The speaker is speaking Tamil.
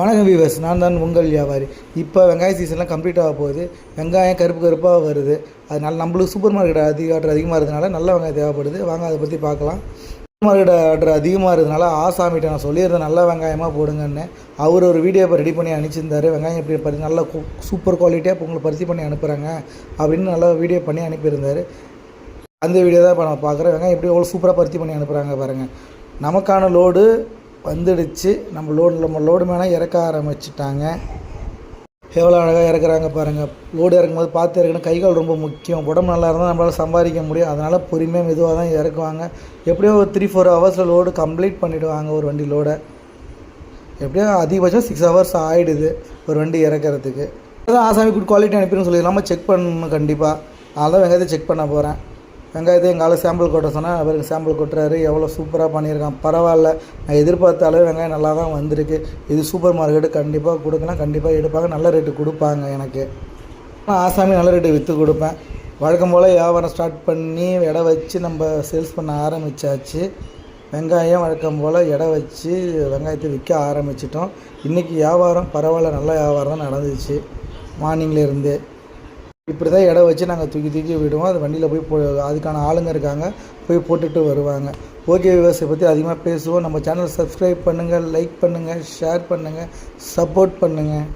வணக்கம் வீவர்ஸ் நான் தான் உங்கள் வியாபாரி. இப்போ வெங்காய சீசன்லாம் கம்ப்ளீட் ஆக போகுது. வெங்காயம் கருப்பு கருப்பாக வருது. அதனால் நம்மளுக்கு சூப்பர் மார்க்கெட் அதிக ஆர்டர் அதிகமாக இருக்கிறதுனால நல்ல வெங்காயம் தேவைப்படுது. வாங்க அதை பற்றி பார்க்கலாம். சூப்பர் மார்க்கெட் ஆர்டர் அதிகமாக இருந்தனால ஆசாமிட்ட நான் சொல்லியிருந்தேன் நல்ல வெங்காயமாக போடுங்கன்னு. அவர் ஒரு வீடியோ இப்போ ரெடி பண்ணி அனுப்பிச்சிருந்தாரு. வெங்காயம் எப்படி பருத்தி நல்லா சூப்பர் குவாலிட்டியாக இப்போ உங்களுக்கு பருத்தி பண்ணி அனுப்புகிறாங்க அப்படின்னு நல்லா வீடியோ பண்ணி அனுப்பியிருந்தாரு. அந்த வீடியோ தான் இப்போ நான் பார்க்குறேன். வெங்காயம் எப்படி எவ்வளோ சூப்பராக பருத்தி பண்ணி அனுப்புகிறாங்க பாருங்கள் நமக்கான லோடு வந்துடுச்சு. நம்ம லோடு நம்ம லோடு மேலே இறக்க ஆரம்பிச்சிட்டாங்க. எவ்வளோ அழகாக இறக்குறாங்க பாருங்கள் லோடு இறக்கும்போது பார்த்து இறக்கணும். கை கால் ரொம்ப முக்கியம். உடம்பு நல்லா இருந்தால் நம்மளால் சம்பாதிக்க முடியும். அதனால் பொறுமையாக மெதுவாக தான் இறக்குவாங்க. எப்படியோ ஒரு த்ரீ ஃபோர் ஹவர்ஸில் லோடு கம்ப்ளீட் பண்ணிவிடுவாங்க ஒரு வண்டி லோடை எப்படியோ அதிகபட்சம் சிக்ஸ் ஹவர்ஸ் ஆகிடுது ஒரு வண்டி இறக்கிறதுக்கு. அதான் ஆசாமி குட் குவாலிட்டி அனுப்பிடுன்னு நம்ம செக் பண்ணணும் கண்டிப்பாக அதான் வெங்காயத்தை செக் பண்ண போகிறேன் வெங்காயத்தை எங்கள் ஆளு சாம்பிள் கொட்ட சொன்னால் அவருக்கு சாம்பிள் கொட்டுறாரு. எவ்வளோ சூப்பராக பண்ணியிருக்கான். பரவாயில்ல. நான் எதிர்பார்த்த அளவு வெங்காயம் நல்லா தான் வந்திருக்கு. இது சூப்பர் மார்க்கெட்டு கண்டிப்பாக கொடுக்கலாம். கண்டிப்பாக எடுப்பாங்க. நல்ல ரேட்டு கொடுப்பாங்க எனக்கு. நான் ஆசாமி நல்ல ரேட்டு விற்று கொடுப்பேன். வழக்கம் போல் வியாபாரம் ஸ்டார்ட் பண்ணி எடை வச்சு நம்ம சேல்ஸ் பண்ண ஆரம்பித்தாச்சு வெங்காயம் வழக்கம் போல் எடை வச்சு வெங்காயத்தை விற்க ஆரம்பிச்சிட்டோம். இன்றைக்கி வியாபாரம் பரவாயில்ல. நல்ல வியாபாரம் தான் நடந்துச்சு. மார்னிங்கில் இருந்து. இப்படி தான் இடம் வச்சு நாங்கள் தூக்கி தூக்கி விடுவோம். அது வண்டியில் போய் போ அதுக்கான ஆளுங்க இருக்காங்க போய் போட்டுட்டு வருவாங்க. ஓகே விவசாயத்தை பற்றி அதிகமாக பேசுவோம். நம்ம சேனல் சப்ஸ்கிரைப் பண்ணுங்கள் லைக் பண்ணுங்கள் ஷேர் பண்ணுங்கள் சப்போர்ட் பண்ணுங்கள்